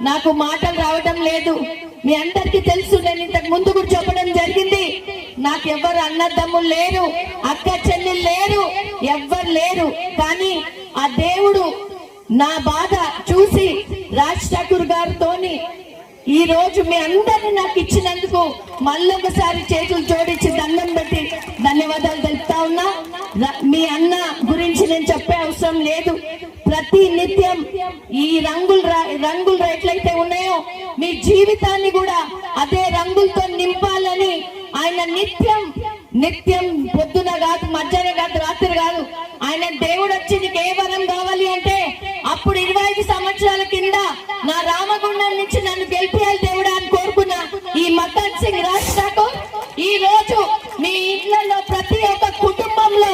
నాకు మాటలు రావడం లేదు. మీ అందరికీ తెలుసు నేను ఇంతకు ముందు కూడా చెప్పడం జరిగింది. నాకు ఎవ్వరు అన్నదమ్ములు లేరు అక్క చెల్లెలు లేరు ఎవ్వరు లేరు. కానీ ఆ దేవుడు నా బాధ ఈ రోజు మీ అందరిని నాకు ఇచ్చినందుకు మళ్ళొకసారి చేతులు జోడించి దండం పెట్టి ధన్యవాదాలు తెలుపుతా ఉన్నా. ర- మీ అన్న గురించి నేను చెప్పే అవసరం లేదు. ప్రతి నిత్యం ఈ రంగులు రా- రంగులు ఎట్లయితే ఉన్నాయో మీ జీవితాన్ని కూడా అదే రంగులతో నింపాలని ఆయన నిత్యం నిత్యం పొద్దున కాదు మధ్యాహ్నం కాదు రాత్రి కాదు ఆయన దేవుడు వచ్చి నీకు ఏ వరం కావాలి అంటే అప్పుడు ఇరవై ఐదు సంవత్సరాల కింద నుంచి నన్ను గెలిపియాలి దేవుడా అని కోరుకున్నా. ఈ మకన్ సింగ్ రాజ్ ఠాకూర్ ఈ రోజు మీ ఇంట్లో ప్రతి ఒక్క కుటుంబంలో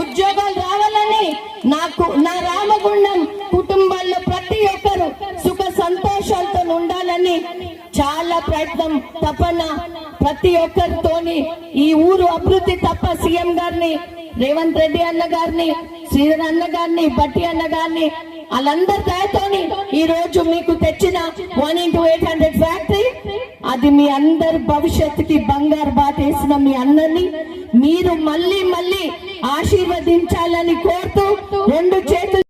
ఉద్యోగాలు రావాలని నాకు నా రామగుండం కుటుంబాల్లో ప్రతి ఒక్కరు సుఖ సంతోషాలతో ఉండాలని చాలా ప్రయత్నం తపన ప్రతి ఒక్కరితోని ఈ ఊరు అభివృద్ధి తప్ప సీఎం గారిని రేవంత్ రెడ్డి అన్న గారిని శ్రీధర్ అన్న గారిని బట్టి అన్న గారిని వాళ్ళందరి దయతోని ఈ రోజు మీకు తెచ్చి one into eight hundred factory అది మీ అందరి భవిష్యత్తుకి బంగారు బాటేసిన మీ అన్నని మీరు మళ్ళీ మళ్ళీ ఆశీర్వదించ